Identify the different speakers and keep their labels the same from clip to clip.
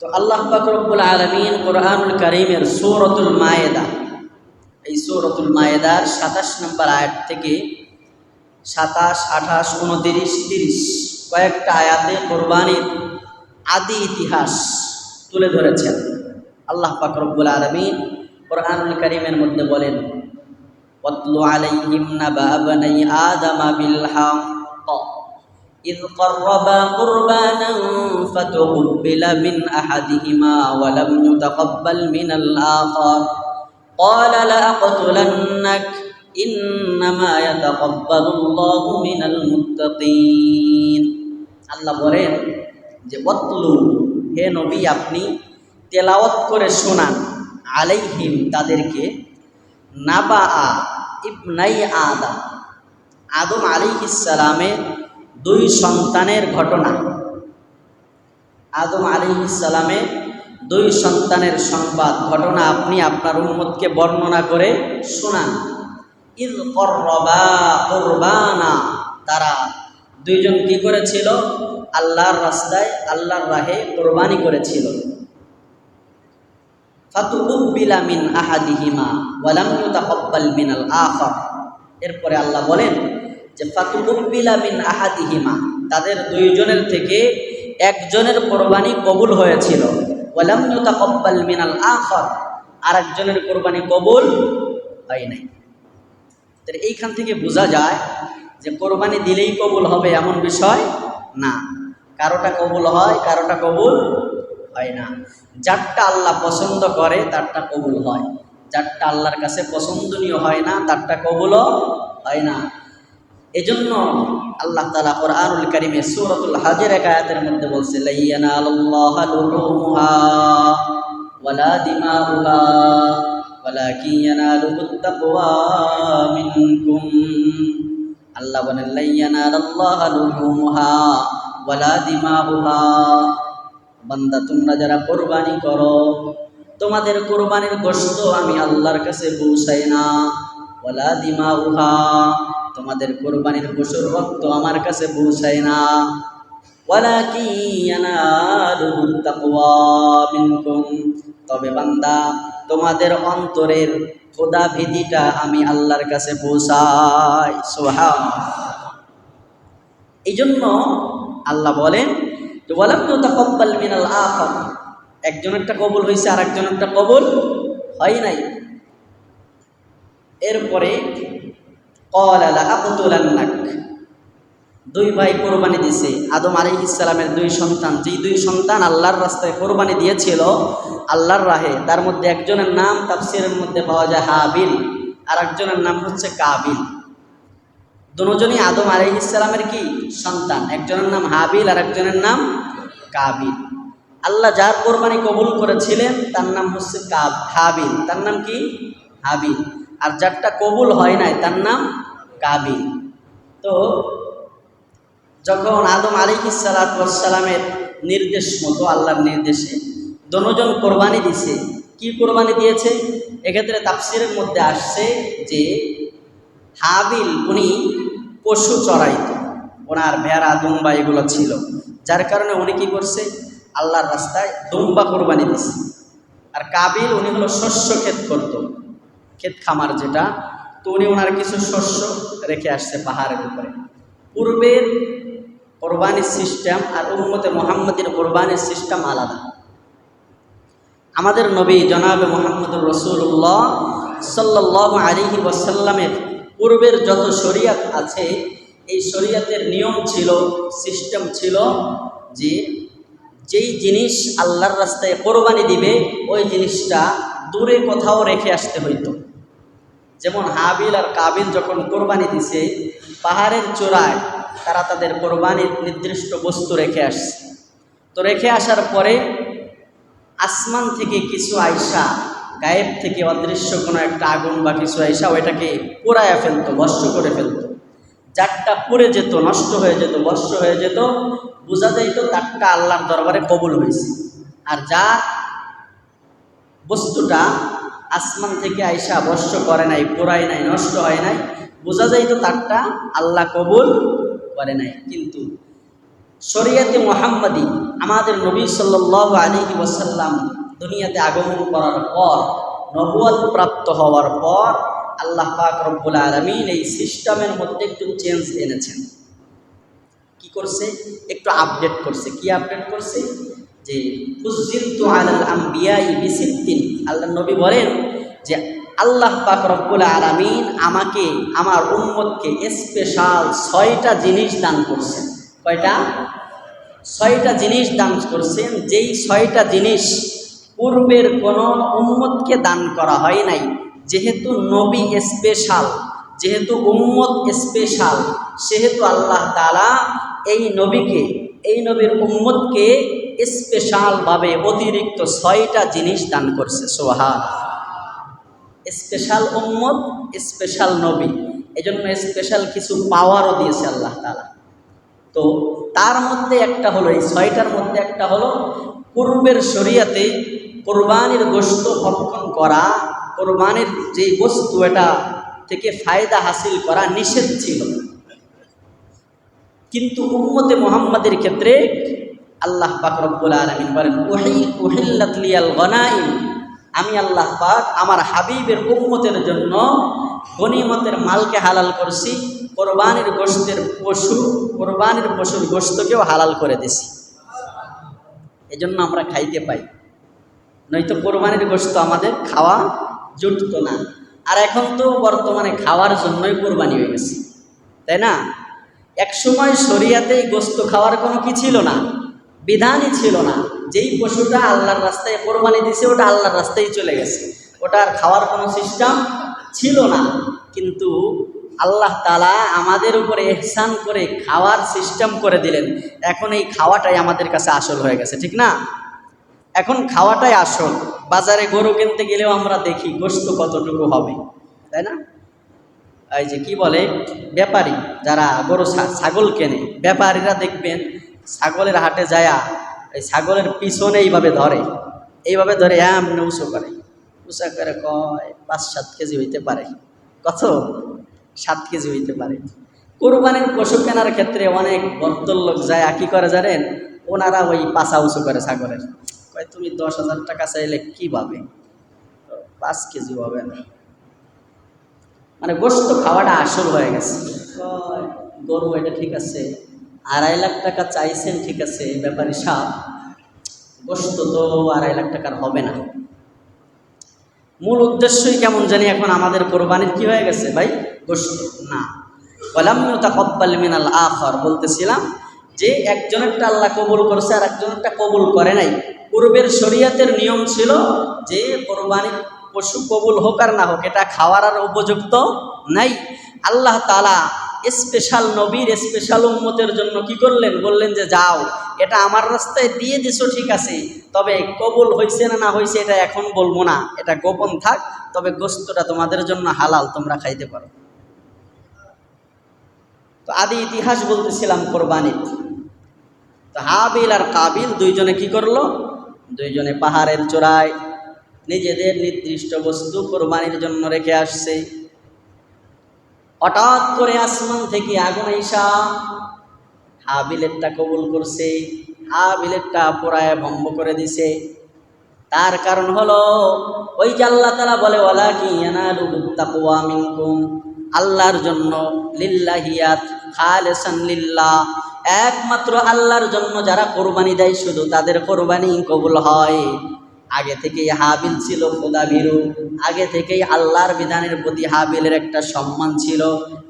Speaker 1: তো আল্লাহ ফাকরবুল আলমিন কোরআনুল করিমের সৌরতুল মায়েদা, এই সৌরতুল মায়েদার সাতাশ নম্বর আয়াত থেকে সাতাশ, আঠাশ, উনতিরিশ, তিরিশ কয়েকটা আয়াতে কোরবানির আদি ইতিহাস তুলে ধরেছেন। আল্লাহ ফাকরবুল আলমিন কোরআনুল করিমের মধ্যে বলেন পতলু আলাই নাবা বানাই আদামা আদমা হাক্ক। إذ قربا قربانا فتقبل من أحدهما ولم يتقبل من الآخر قال لأقتلنك إنما يتقبل الله من المتقين আল্লাহ বলেন যে অতলু হে নবী আপনি তেলাওয়াত করে শোনান আলাইহিম তাদেরকে নাবা আ ইবনাই আদম আদম আলী ইসালামের দুই সন্তানের ঘটনা। আদম আলী ইসালামের দুই সন্তানের সংবাদ, ঘটনা আপনি আপনার উন্মতকে বর্ণনা করে শোনান। ইদ করবা কোরবানা। তারা দুইজন কি করেছিল? আল্লাহর রাস্তায়, আল্লাহর রাহে কোরবানি করেছিল। ওয়ালাম মিনাল এরপরে আল্লাহ বলেন যে ফাতুকুব্বিলা মিন আহাদিহিমা, তাদের দুইজনের থেকে একজনের কোরবানি কবুল হয়েছিল। ওয়ালাম ইউতাকাব্বাল মিনাল আখার, আরেকজনের কোরবানি কবুল হয় নাই। এইখান থেকে বোঝা যায় যে কোরবানি দিলেই কবুল হবে এমন বিষয় না। কারোটা কবুল হয়, কারোটা কবুল হয় না। যারটা আল্লাহ পছন্দ করে, তারটা কবুল হয়। যারটা আল্লাহর কাছে পছন্দনীয় হয় না, তারটা কবুলও হয় না। এজন্য আল্লাহ তালা কোরআনুল কারিমে সুরতুল হাজের এক আয়াতের মধ্যে বলছে, লাইয়ানা ওয়ালা মিনকুম। আল্লাহ লাইয়ানা ওয়ালা বান্দা, তোমরা যারা কোরবানি করো, তোমাদের কোরবানির গোস্ত আমি আল্লাহর কাছে পৌঁছাই না। ওলা দিমা উহা তোমাদের কোরবানির পশুর রক্ত আমার কাছে পৌঁছায় না। তবে বান্দা, তোমাদের অন্তরের খোদা ভীতিটা আমি আল্লাহর কাছে পৌঁছাই। সোহা এই জন্য আল্লাহ বলেন একজনেরটা কবুল হয়েছে আর একজনেরটা কবুল হয় নাই। এরপরে দুই ভাই কোরবানি দিছে। আদম আলী ইসলামের দুই সন্তান। যেই দুই সন্তান আল্লাহর রাস্তায় কোরবানি দিয়েছিল, আল্লাহর রাহে, তার মধ্যে একজনের নাম তাফসিরের মধ্যে পাওয়া যায় হাবিল আর একজনের নাম হচ্ছে কাবিল। দুজনই আদম আলী ইসলামের কি? সন্তান। একজনের নাম হাবিল আর একজনের নাম কাবিল। আল্লাহ যার কোরবানি কবুল করেছিলেন, তার নাম হচ্ছে কাব হাবিল। তার নাম কি? হাবিল। আর যারটা কবুল হয় নাই, তার নাম কাবিল। তো যখন আদম আলী সালামের নির্দেশ মতো, আল্লাহর নির্দেশে দনোজন কোরবানি দিছে, কি কোরবানি দিয়েছে? এক্ষেত্রে তাফসিরের মধ্যে আসছে যে হাবিল, উনি পশু চড়াইত। ওনার ভেড়া, দুম্বা এগুলো ছিল। যার কারণে উনি কি করছে? আল্লাহর রাস্তায় দুম্বা কোরবানি দিছে। আর কাবিল, উনি হলো শস্য ক্ষেত করত। ক্ষেত খামার যেটা, তো উনি ওনার কিছু শস্য রেখে আসছে পাহাড়ের উপরে। পূর্বের কোরবানির সিস্টেম আর উম্মতে মোহাম্মদের কোরবানির সিস্টেম আলাদা। আমাদের নবী জনাবে মোহাম্মদুর রসুল্লাহ সাল্লাহ আলিহি ওয়াসাল্লামের পূর্বের যত শরিয়াত আছে, এই শরিয়াতের নিয়ম ছিল, সিস্টেম ছিল যে যেই জিনিস আল্লাহর রাস্তায় কোরবানি দিবে, ওই জিনিসটা দূরে কোথাও রেখে আসতে হইতো। যেমন হাবিল আর কাবিল যখন কোরবানি দিছে, পাহাড়ের চূড়ায় তারা তাদের কোরবানির নির্দিষ্ট বস্তু রেখে আসছে। তো রেখে আসার পরে আসমান থেকে কিছু আয়সা গায়েব থেকে অদৃশ্য কোনো একটা আগুন বা কিছু আয়সা ওইটাকে পোড়ায় ফেলতো ভস্য করে ফেলতো। যারটা পুড়ে যেত, নষ্ট হয়ে যেত ভস্য হয়ে যেত, বোঝা যাইতো তারটা আল্লাহর দরবারে কবুল হয়েছে আর যা বস্তুটা আসমান থেকে আইসা বর্ষ করে নাই, পোড়ায় নাই, নষ্ট হয় নাই। বোঝা যায় তো তারটা আল্লাহ কবুল করে নাই। কিন্তু শরিয়াতে মোহাম্মদী আমাদের নবী সাল্লাহ আলী ওসাল্লাম দুনিয়াতে আগমন করার পর, নবুয়াদ প্রাপ্ত হওয়ার পর আল্লাহ পাক রব্বুল আলমিন এই সিস্টেমের মধ্যে একটু চেঞ্জ এনেছেন। কি করছে? একটু আপডেট করছে। কি আপডেট করছে? যে আম্বিয়াই আল্লাহ নবী বলেন যে আল্লাহ পাক রব্বুল আলামিন আমাকে, আমার উম্মতকে স্পেশাল ছয়টা জিনিস দান করছেন। কয়টা? ছয়টা জিনিস দান করছেন, যেই ছয়টা জিনিস পূর্বের কোনো উম্মতকে দান করা হয় নাই। যেহেতু নবী স্পেশাল যেহেতু উম্মত স্পেশাল সেহেতু আল্লাহ তালা এই নবীকে, এই নবীর উম্মতকে স্পেশালভাবে অতিরিক্ত ছয়টা জিনিস দান করছে সোহা স্পেশাল উম্মত, স্পেশাল নবী। এই জন্য স্পেশাল কিছু পাওয়ারও দিয়েছে আল্লাহ তালা তো তার মধ্যে একটা হলো, এই ছয়টার মধ্যে একটা হলো পূর্বের শরিয়াতে কোরবানির গোস্ত ভক্ষণ করা, কোরবানির যেই বস্তু এটা থেকে ফায়দা হাসিল করা নিষেধ ছিল। কিন্তু উম্মতে মোহাম্মদের ক্ষেত্রে আল্লাহ পাক রব্বুল আলমিন বলেন ওহিল ওহিল্লাতলিয়াল গনাইম। আমি আল্লাহ পাক আমার হাবিবের উম্মতের জন্য গনিমতের মালকে হালাল করছি, কোরবানির গোস্তের পশু, কোরবানির পশুর গোস্তকেও হালাল করে দিছি। এই জন্য আমরা খাইতে পাই। নয়তো কোরবানির গোস্ত আমাদের খাওয়া জুটত না। আর এখন তো বর্তমানে খাওয়ার জন্যই কোরবানি হয়ে গেছে। তাই না? একসময় শরিয়াতেই গোস্ত খাওয়ার কোনো কি ছিল না। বিধানই ছিল না। যেই পশুটা আল্লাহর রাস্তায় কোরবানি দিছে, ওটা আল্লাহর রাস্তায় চলে গেছে। ওটা আর খাওয়ার কোনো সিস্টেম ছিল না। কিন্তু আল্লাহ তালা আমাদের উপরে এহসান করে খাওয়ার সিস্টেম করে দিলেন। এখন এই খাওয়াটাই আমাদের কাছে আসল হয়ে গেছে, ঠিক না? এখন খাওয়াটাই আসল। বাজারে গরু কিনতে গেলেও আমরা দেখি গোস্ত কতটুকু হবে, তাই না? এই যে কি বলে? ব্যাপারী, যারা গরু ছাগল কেনে, ব্যাপারীরা দেখবেন ছাগলের হাটে যায়া এই ছাগলের পিছনে এইভাবে ধরে এইভাবে ধরে এমনি উঁচু করে। উঁচা করে কয়, পাঁচ সাত কেজি হইতে পারে। কত? সাত কেজি হইতে পারে। কোরবানির পশু কেনার ক্ষেত্রে অনেক বর্তল লোক যায় কি করে জানেন? ওনারা ওই পাশা উঁচু করে ছাগলের। কয়, তুমি দশ হাজার টাকা চাইলে কীভাবে পাঁচ কেজি হবে না। মানে গোস্ত খাওয়াটা আসল হয়ে গেছে। গরু এটা ঠিক আছে আড়াই লাখ টাকা চাইছেন, ঠিক আছে ব্যাপারী সাপ। গোস্ত তো আড়াই লাখ টাকার হবে না। মূল উদ্দেশ্যই কেমন জানি এখন আমাদের কোরবানির কি হয়ে গেছে ভাই? গোস্ত না। কলামিয়তা কব্বাল মিনাল আখর, বলতেছিলাম যে একজনেরটা আল্লাহ কবুল করছে আর একজনেরটা কবুল করে নাই। পূর্বের শরীয়তের নিয়ম ছিল যে কোরবানির পশু কবুল হোক আর না হোক, এটা খাওয়ার আর উপযুক্ত নাই। আল্লাহ তালা স্পেশাল নবীর স্পেশাল উম্মতের জন্য কি করলেন? বললেন যে, যাও, এটা আমার রাস্তায় দিয়ে দিছো, ঠিক আছে। তবে কবুল হয়েছে না না হয়েছে এটা এখন বলব না। এটা গোপন থাক, তবে গোস্তটা তোমাদের জন্য হালাল, তোমরা খাইতে পারো। তো আদি ইতিহাস বলতেছিলাম কোরবানির। তো হাবিল আর কাবিল দুইজনে কি করল? দুইজনে পাহাড়ের চূড়ায় নিজেদের নির্দিষ্ট বস্তু কোরবানির জন্য রেখে আসছে। হঠাৎ করে আসমান থেকে আগুন আইসা হাবিলেরটা কবুল করছে, হাবিলেরটা পোড়ায় ভম্ব করে দিছে। তার কারণ হলো, ওই যে আল্লাহ তালা বলে ওলা কি মিনকুম আল্লাহর জন্য লিল্লাহিয়াত খালেসান লিল্লাহ একমাত্র আল্লাহর জন্য যারা কোরবানি দেয়, শুধু তাদের কোরবানি কবুল হয়। আগে থেকেই হাবিল ছিল খোদা ভীরু আগে থেকেই আল্লাহর বিধানের প্রতি হাবিলের একটা সম্মান ছিল।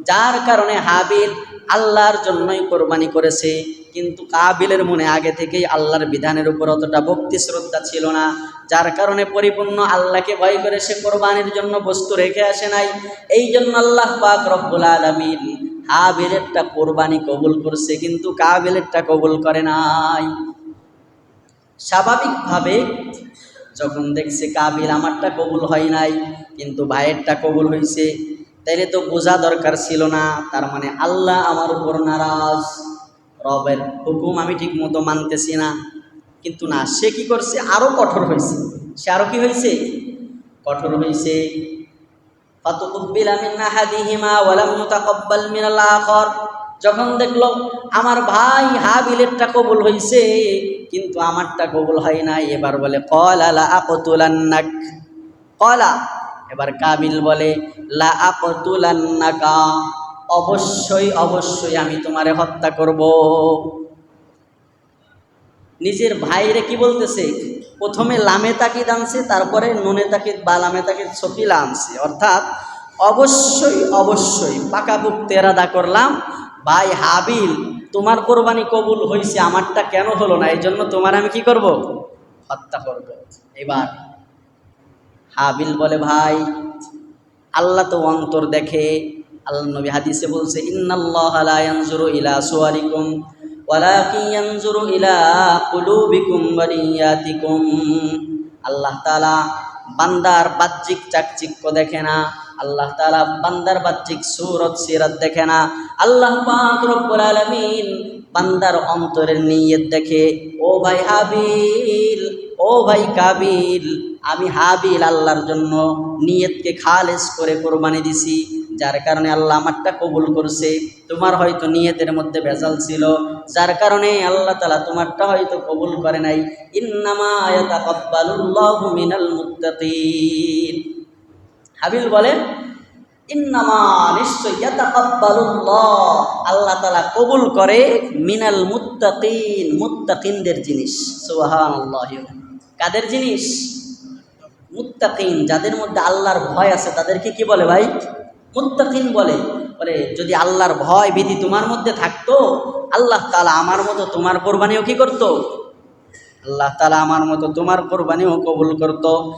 Speaker 1: যার কারণে হাবিল আল্লাহর জন্যই কোরবানি করেছে। কিন্তু কাবিলের মনে আগে থেকেই আল্লাহর বিধানের উপর অতটা ভক্তি শ্রদ্ধা ছিল না। যার কারণে পরিপূর্ণ আল্লাহকে ভয় করে সে কোরবানির জন্য বস্তু রেখে আসে নাই। এই জন্য আল্লাহ পাক রব্বুল আলমিন হাবিলেরটা কোরবানি কবুল করছে, কিন্তু কাবিলেরটা কবুল করে নাই। স্বাভাবিকভাবে যখন দেখছে কাবিল আমারটা কবুল হয় নাই, কিন্তু ভাইয়েরটা কবুল হয়েছে তাইলে তো বোঝা দরকার ছিল না, তার মানে আল্লাহ আমার উপর নারাজ। রবের হুকুম আমি ঠিক মতো মানতেছি না। কিন্তু না, সে কি করছে? আরও কঠোর হয়েছে সে আরও কি হয়েছে কঠোর হয়েছে ফাতুকুব্বিল মিন আহাদিহিমা ওয়ালাম ইউতাকাব্বাল মিনাল আখর। যখন দেখল আমার ভাই হাবিলেরটা কবুল হয়েছে কিন্তু আমারটা কবুল হয় নাই। এবার বলে, কলা লা আকতুলান্নাক। কলা, এবার কাবিল বলে, লা আকতুলান্নাকা। অবশ্যই অবশ্যই আমি তোমারে হত্যা করব। নিজের ভাইরে কি বলতেছে? প্রথমে লামে তাকিদ আনছে, তারপরে নুনে তাকিদ বা লামে তাকিদ সফিলা আনছে। অর্থাৎ অবশ্যই অবশ্যই পাকাপুক তেরাদা করলাম, ভাই হাবিল, তোমার কোরবানি কবুল হয়েছে আমারটা কেন হলো না? এই জন্য তোমার আমি কি করব? হত্যা করব। এবার হাবিল বলে, ভাই, আল্লাহ তো অন্তর দেখে, আল্লাহ নবী হাদিসে বলছে, ইন্নাল্লাহ ইলা সুয়ারিকুম। ওয়ালাকিন ইয়ানজুরু ইলা কুলুবিকুম ওয়া নিয়াতিকুম। আল্লাহ তাআলা বান্দার বাহ্যিক চাকচিক্য দেখে না, আল্লাহ তাআলা বান্দার বাহ্যিক সুরত, সিরাত দেখে না। আল্লাহ পাক রব্বুল আলামিন বান্দার অন্তরের নিয়ত দেখে, ও ভাই হাবিল, ও ভাই কাবিল, আমি হাবিল আল্লাহর জন্য নিয়তকে খালেস করে কোরবানি দিছি। যার কারণে আল্লাহ আমারটা কবুল করছে। তোমার হয়তো নিয়তের মধ্যে ভেজাল ছিল, যার কারণে আল্লাহ তালা তোমারটা হয়তো কবুল করে নাই। মুত্তাকিন। হাবিল বলে ইন্নামা নিশ্চয় আল্লাহ তালা কবুল করে মিনাল মুত্তাকিন, মুত্তাকিনদের জিনিস। সুবহানাল্লাহ। কাদের জিনিস? মুত্তাকিন, যাদের মধ্যে আল্লাহর ভয় আছে, তাদেরকে কি বলে ভাই? মুত্তাকিন বলে বলে, যদি আল্লাহর ভয় ভীতি তোমার মধ্যে থাকতো, আল্লাহ তালা আমার মতো তোমার কোরবানিও কি করতো? আল্লাহ তালা আমার মতো তোমার কোরবানিও কবুল করতো।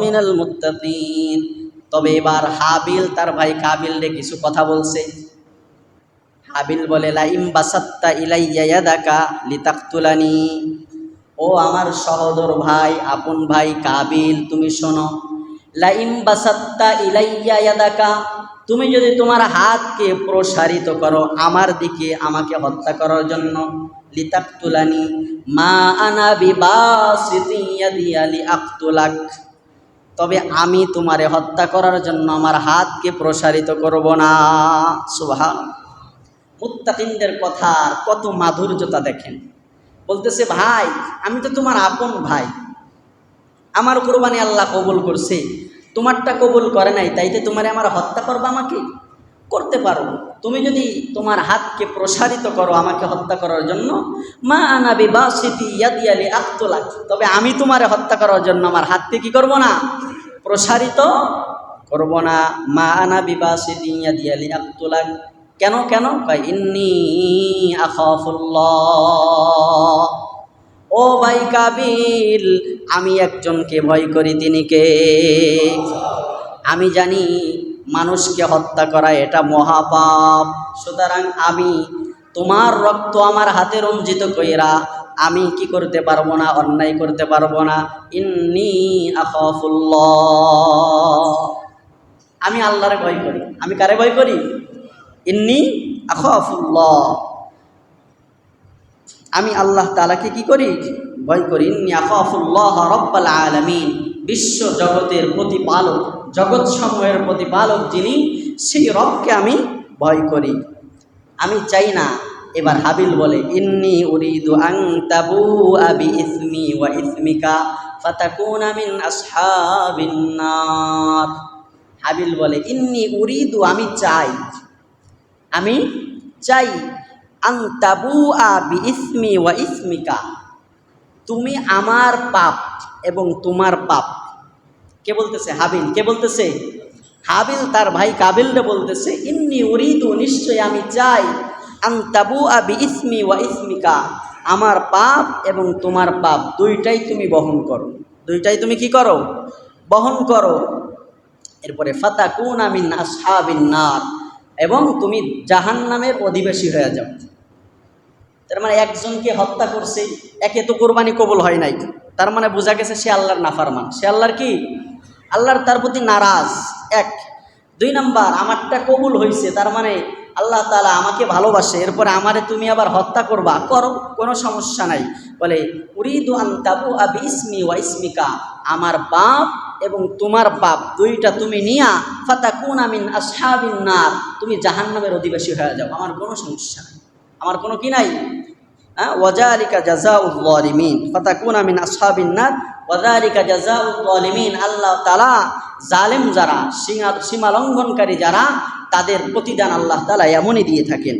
Speaker 1: মিনাল মুত্তাকিন। তবে এবার হাবিল, তার ভাই কাবিল রে কিছু কথা বলছে। হাবিল বলে, লাইম বাসাত্তা ইলাইয়া ইয়াদাকা লিতাকতুলানি। ও আমার সহোদর ভাই, আপন ভাই কাবিল, তুমি শোনো। লাইম ইলাইয়া ইয়াদাকা, তুমি যদি তোমার হাতকে প্রসারিত করো আমার দিকে আমাকে হত্যা করার জন্য, লিতাকতুলানি মা আনা বিবাসিতি ইয়াদি আক্তুলাক। তবে আমি তোমারে হত্যা করার জন্য আমার হাতকে প্রসারিত করব না। সুবহান। মুত্তাকিনদের কথার কত মাধুর্যতা দেখেন। বলতেছে, ভাই, আমি তো তোমার আপন ভাই। আমার কোরবানি আল্লাহ কবুল করছে। তোমারটা কবুল করে নাই, তাইতে তোমারে আমার হত্যা করবা আমাকে? করতে পারো। তুমি যদি তোমার হাতকে প্রসারিত করো আমাকে হত্যা করার জন্য, মা আনাবি বা স্মৃতি ইয়াদি আলি আক্তলাক তবে আমি তোমারে হত্যা করার জন্য আমার হাতকে কি করব না? প্রসারিত করব না। মা আনা বিবা স্মৃতি ইয়াদি আলি আক্তলাক কেন? কেন ইন্নি আখাফুল্লাহ। ও ভাই কাবিল, আমি একজনকে ভয় করি, তিনি কে? আমি জানি মানুষকে হত্যা করা এটা মহাপাপ। সুতরাং আমি তোমার রক্ত আমার হাতে রঞ্জিত কইরা আমি কি করতে পারব না, অন্যায় করতে পারব না? ইন্নি আখাফুল্লাহ। আমি আল্লাহরে ভয় করি। আমি কারে ভয় করি? ইন্নি আখাফুল্লাহ। আমি আল্লাহ তালাকে কি করি? ভয় করি। আলামিন। বিশ্ব জগতের প্রতিপালক জগৎ সমূহের প্রতিপালক যিনি, সেই রবকে আমি ভয় করি। আমি চাই না, এবার হাবিল বলে, ইন্নি উরিদু আং তাবু আবি ইসমি ওয়া ইসমিকা ফাতাকুনা মিন আসহাবিন নার। হাবিল বলে, ইন্নি উরিদু, আমি চাই। আমি চাই আং তাবু আবি ইসমি ওয়া ইসমিকা। তুমি আমার পাপ এবং তোমার পাপ। কে বলতেছে? হাবিল। কে বলতেছে? হাবিল তার ভাই কাবিলরে বলতেছে, ইন্নি উরিদু নিশ্চয় আমি চাই আং তাবু আবি ইসমি ওয়া ইসমিকা। আমার পাপ এবং তোমার পাপ দুইটাই তুমি বহন করো। দুইটাই তুমি কি করো? বহন করো। এরপরে ফাতা কুন আমিন আসহাবিন নার। এবং তুমি জাহান নামের অধিবাসী হয়ে যাও। তার মানে একজনকে হত্যা করছে, একে তো কোরবানি কবুল হয় নাই। তার মানে বোঝা গেছে সে আল্লাহর নাফারমান। সে আল্লাহর কি? আল্লাহর তার প্রতি নারাজ, এক। দুই নাম্বার, আমারটা কবুল হয়েছে তার মানে আল্লাহ তালা আমাকে ভালোবাসে, এরপরে আমারে তুমি আবার হত্যা করবা, করো, কোনো সমস্যা নাই। বলে, উরিদু আন তাবু আবি ইসমি ওয়া ইসমিকা আমার বাপ এবং তোমার বাপ দুইটা তুমি নিয়া ফাতাকুন আমিন আসহাবিন নার, তুমি জাহান্নামের অধিবাসী হয়ে যাও। আমার কোনো সমস্যা নাই। আমার কোনো কি নাই? হ্যাঁ? ওয়াজারিকা জাজা উদ্দিমিন ফাতাকুন আমিন আসহাবিন নার ওয়াজারিকা জাজা উদ্দিমিন আল্লাহ তালা জালেম যারা, সীমা সীমা লঙ্ঘনকারী যারা, তাদের প্রতিদান আল্লাহ তালা এমনই দিয়ে থাকেন।